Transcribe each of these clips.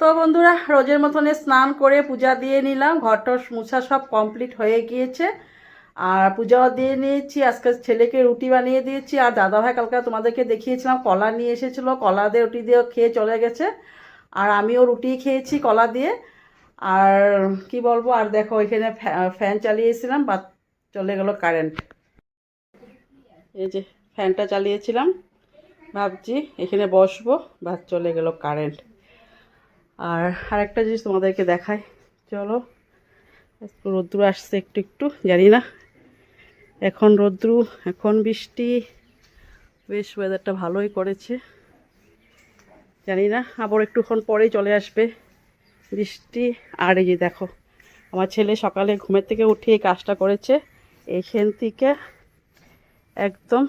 তো বন্ধুরা, রোজের মতনে স্নান করে পূজা দিয়ে নিলাম। ঘরটা মুছা সব কমপ্লিট হয়ে গিয়েছে। আর পূজাও দিয়ে নিয়েছি। আজকে ছেলেকে রুটি বানিয়ে দিয়েছি। আর দাদাভাই কালকে তোমাদেরকে দেখিয়েছিলাম, কলা নিয়ে এসেছিল। কলা দিয়ে রুটি দিয়ে খেয়ে চলে গেছে। আর আমিও রুটি খেয়েছি কলা দিয়ে। আর কি বলব, আর দেখো ফ্যা- ফ্যান চালিয়েছিলাম বা চলে গেল কারেন্ট। এই যে, ফ্যানটা চালিয়েছিলাম। ভাবছি এখানে বসবো বা চলে গেল কারেন্ট। আর আরেকটা জিনিস তোমাদেরকে দেখাই। চলো, রোদ্রু আসছে একটু একটু, জানি না। এখন রোদ্রু, এখন বৃষ্টি, বেশ ওয়েদারটা ভালোই করেছে। জানি না, আবার একটুক্ষণ পরেই চলে আসবে বৃষ্টি। আর এই যে দেখো, আমার ছেলে সকালে ঘুমের থেকে উঠে এই কাজটা করেছে। এইখান থেকে একদম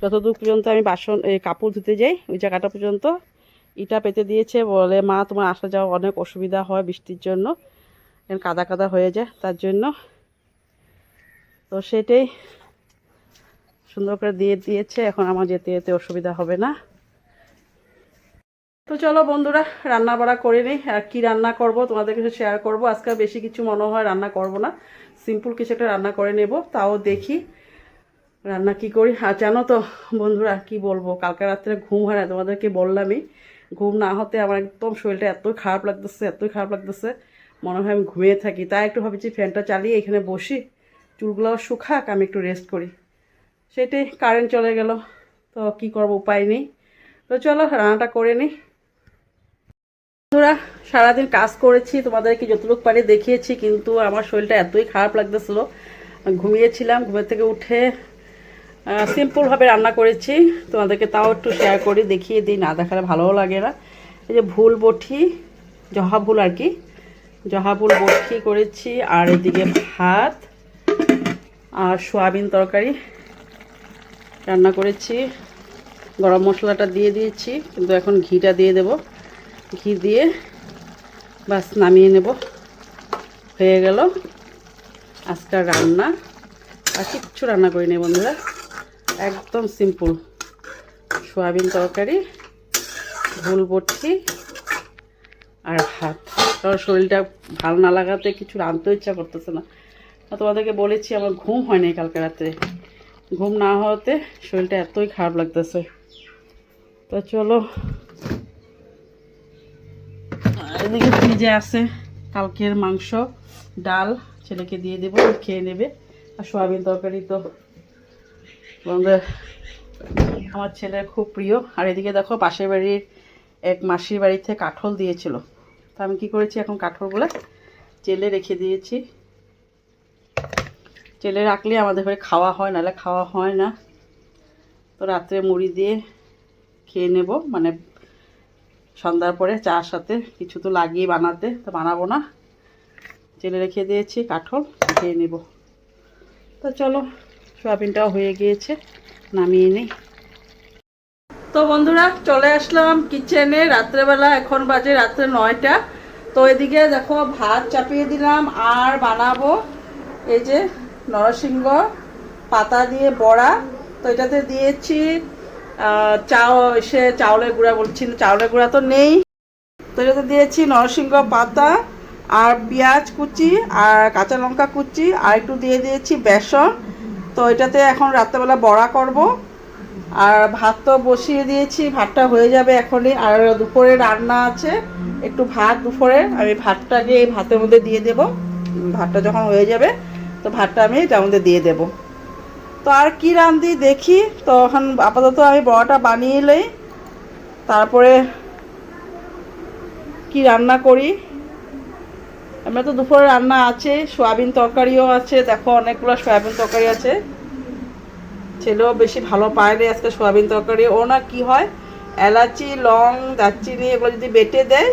যতদূর পর্যন্ত আমি বাসন এই কাপড় ধুতে যাই, ওই জায়গাটা পর্যন্ত ইটা পেতে দিয়েছে, বলে, মা, তোমার আসা যাওয়া অনেক অসুবিধা হয় বৃষ্টির জন্য। কাদা কাদা হয়ে যায় তার জন্য। তো সেটাই সুন্দর করে দিয়ে দিয়েছে, এখন আমার যেতে যেতে অসুবিধা হবে না। তো চলো বন্ধুরা, রান্না বাড়া করে নিই। আর কি রান্না করব তোমাদের কিছু শেয়ার করব। আজকে বেশি কিছু মনে হয় রান্না করব না। সিম্পল কিছু একটা রান্না করে নেব, তাও দেখি রান্না কি করি। আর জানো তো বন্ধুরা, কি বলব, কালকে রাত্রে ঘুম হয় না, তোমাদেরকে বললামই। ঘুম না হতে আমার একদম শরীরটা এতই খারাপ লাগতেছে, এতই খারাপ লাগতেছে। মনে হয় আমি ঘুমিয়ে থাকি। তাই একটু ভাবছি ফ্যানটা চালিয়ে এখানে বসি চুলগুলো শুকাক, আমি একটু রেস্ট করি। সেটাই কারেন্ট চলে গেল। তো কি করব, উপায় নেই। তো চলো, রান্নাটা করে নিই বন্ধুরা, সারাদিন কাজ করেছি, তোমাদেরকে যতটুক পারি দেখিয়েছি, কিন্তু আমার শরীরটা এতই খারাপ লাগতেছিল। ঘুমিয়েছিলাম, ঘুমের থেকে উঠে সিম্পলভাবে রান্না করেছি। তোমাদেরকে তাও একটু শেয়ার করি, দেখিয়ে দিই, না দেখালে ভালোও লাগে না। এই যে ভুল বটি, জহা ভুল আর কি, জহা ভুল বটি করেছি, আর এদিকে ভাত আর সোয়াবিন তরকারি রান্না করেছি। গরম মশলাটা দিয়ে দিয়েছি, কিন্তু এখন ঘিটা দিয়ে দেব। ঘি দিয়ে বাস নামিয়ে নেব। হয়ে গেল। আজকাল রান্না। আর কিচ্ছু রান্না করি করিনি বন্ধুরা। একদম সিম্পল সোয়াবিন তরকারি ভুল বটি আর ভাত। কারণ শরীরটা ভালো না লাগাতে কিছু রাঁধতে ইচ্ছা করতেছে না। তোমাদেরকে বলেছি, আমার ঘুম হয়নি কালকে রাত্রে ঘুম না হওয়াতে শরীরটা এতই খারাপ লাগতেছে। তো চলো। এদিকে ফ্রিজে আছে কালকের মাংস, ডাল। ছেলেকে দিয়ে দেবো, খেয়ে নেবে। আর সোয়াবিন তরকারি তো আমাদের আমার ছেলের খুব প্রিয়। আর এদিকে দেখো, পাশের বাড়ির এক মাসির বাড়িতে কাঠল দিয়েছিল। তো আমি কি করেছি এখন কাঠলগুলো চেলে রেখে দিয়েছি। চেলে রাখলে আমাদের ঘরে খাওয়া হয়, নাহলে খাওয়া হয় না। তো রাত্রে মুড়ি দিয়ে খেয়ে নেব। মানে সন্ধ্যার পরে চার সাথে কিছু তো লাগিয়ে বানাতে, তো বানাবো না। চেলে রেখে দিয়েছি কাঠল, খেয়ে নেব। তো চলো সোয়াবিনটাও হয়ে গিয়েছে, নামিয়ে নিই। তো বন্ধুরা, চলে আসলাম কিচেনে রাত্রেবেলা, এখন বাজে রাত্রে নয়টা। তো এদিকে দেখো, ভাত চাপিয়ে দিলাম, আর বানাবো এই যে নরসিংহ, পাতা দিয়ে বড়া। তো এটাতে দিয়েছি চাও, সে চাউলের গুঁড়া বলছি চাউলের গুঁড়া তো নেই। তো এটাতে দিয়েছি নরসিংহ পাতা, আর পেঁয়াজ কুচি, আর কাঁচা লঙ্কা কুচি, আর একটু দিয়ে দিয়েছি বেসন। তো এটাতে এখন রাত্রেবেলা বড়া করব। আর ভাত তো বসিয়ে দিয়েছি, ভাতটা হয়ে যাবে এখনই। আর দুপুরে রান্না আছে, একটু ভাত দুপুরে। আমি ভাতটাকে এই ভাতের মধ্যে দিয়ে দেব। ভাতটা যখন হয়ে যাবে, তো ভাতটা আমি এটার মধ্যে দিয়ে দেব। তো আর কি রান্ধি দেখি, তো এখন আপাতত আমি বড়াটা বানিয়ে লই তারপরে কি রান্না করি? আমরা তো দুপুরে রান্না আছে, সয়াবিন তরকারিও আছে, দেখো অনেকগুলো সয়াবিন তরকারি আছে। ছেলেও বেশি ভালো পায় না আজকে সয়াবিন তরকারি। ও না কি হয়, এলাচি, লং, দারচিনি এগুলো যদি বেটে দেয়,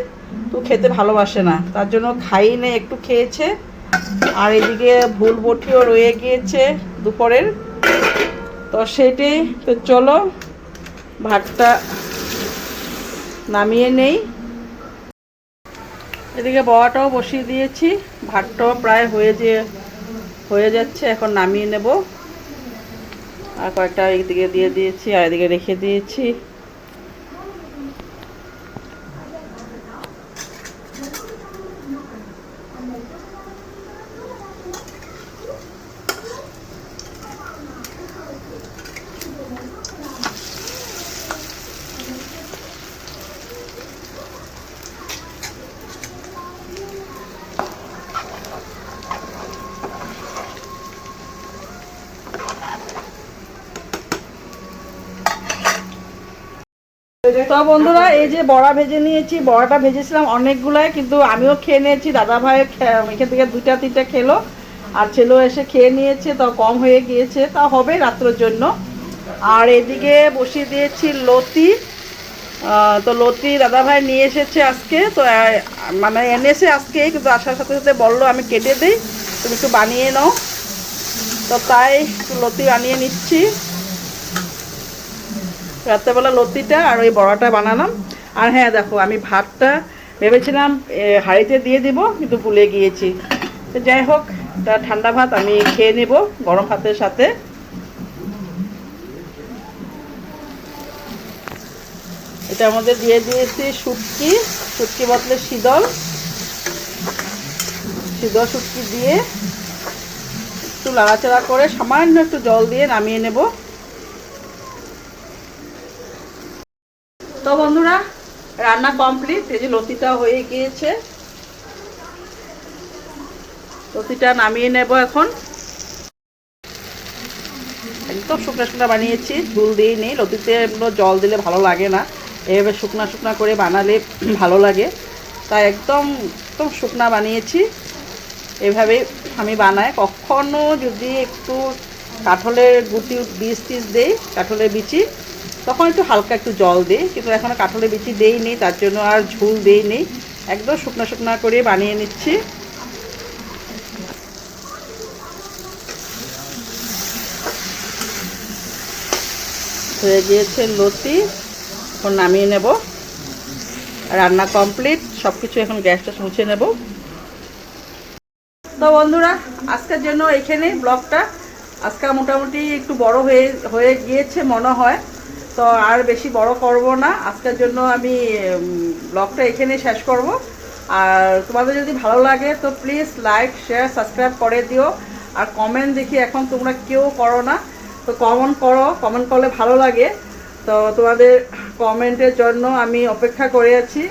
তো খেতে ভালোবাসে না। তার জন্য খাই নেই একটু খেয়েছে। আর এদিকে ভুল বটিও রয়ে গিয়েছে দুপুরের। তো সেটি, তো চলো, ভাতটা নামিয়ে নেই। এদিকে বড়াটাও বসিয়ে দিয়েছি। ভাতটাও প্রায় হয়ে যে, হয়ে যাচ্ছে, এখন নামিয়ে নেব। আর কয়েকটা এদিকে দিয়ে দিয়েছি, আর এদিকে রেখে দিয়েছি। তো বন্ধুরা, এই যে বড়া ভেজে নিয়েছি, বড়াটা ভেজেছিলাম অনেকগুলাই, কিন্তু আমিও খেয়ে নিয়েছি, দাদা ভাই এখান থেকে দুইটা, তিনটা খেলো, আর ছেলেও এসে খেয়ে নিয়েছে, তো কম হয়ে গিয়েছে, তা হবে রাত্রের জন্য। আর এদিকে বসিয়ে দিয়েছি লতি তো লতি দাদা ভাই নিয়ে এসেছে আজকে, তো মানে এনেছে আজকে, কিন্তু আসার সাথে সাথে বলল, আমি কেটে দিই, তুমি একটু বানিয়ে নাও। তো তাই লতি বানিয়ে নিচ্ছি। রাত্রেবেলা লতিটা আর ওই বড়াটা বানালাম। আর হ্যাঁ দেখো, আমি ভাতটা ভেবেছিলাম হাঁড়িতে দিয়ে দিব, কিন্তু ভুলে গিয়েছি। তো যাই হোক তা ঠান্ডা ভাত, আমি খেয়ে নেব গরম ভাতের সাথে। এটার মধ্যে দিয়ে দিয়েছি শুটকি শুটকি বদলে শীতল শীতল শুটকি দিয়ে একটু লাড়াচাড়া করে সামান্য একটু জল দিয়ে নামিয়ে নেব। তো বন্ধুরা, রান্না কমপ্লিট এই যে লতিটা হয়ে গিয়েছে। লতিটা নামিয়ে নেব এখন। একদম শুকনো শুকনো বানিয়েছি ঝুল দিয়ে নেই লতিতে জল দিলে ভালো লাগে না। এভাবে শুকনা শুকনা করে বানালে ভালো লাগে। তাই একদম একদম শুকনা বানিয়েছি। এভাবে আমি বানাই। কখনো যদি একটু কাঠলের গুটি বীজ টিজ দেই, কাঠলের বিচি তখন একটু হালকা একটু জল দিই, কিন্তু এখন কাঠলের বিচি দেই নি তার জন্য আর ঝুল দেই নি একদম শুকনো শুকনো করে বানিয়ে নিচ্ছি। হয়ে গিয়েছে লতি, এখন নামিয়ে নেব। রান্না কমপ্লিট সব কিছু এখন গ্যাসটা মুছে নেব। তো বন্ধুরা, আজকের জন্য এখানে ব্লগটা। আজকে মোটামুটি একটু বড় হয়ে হয়ে গিয়েছে মনে হয়। তো আর বেশি বড় করব না। আজকের জন্য আমি ব্লগটা এখানে শেষ করব। আর তোমাদের যদি ভালো লাগে, তো প্লিজ লাইক শেয়ার সাবস্ক্রাইব করে দিও। আর কমেন্ট দেখি এখন তোমরা কেউ করো না। তো কমেন্ট করো কমেন্ট করলে ভালো লাগে। তো তোমাদের কমেন্টের জন্য আমি অপেক্ষা করে আছি।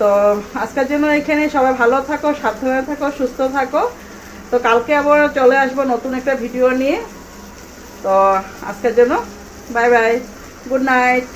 তো আজকের জন্য এখানে সবাই ভালো থাকো, সাবধানে থাকো, সুস্থ থাকো। তো কালকে আবার চলে আসব নতুন একটা ভিডিও নিয়ে। তো আজকের জন্য বাই বাই গুড নাইট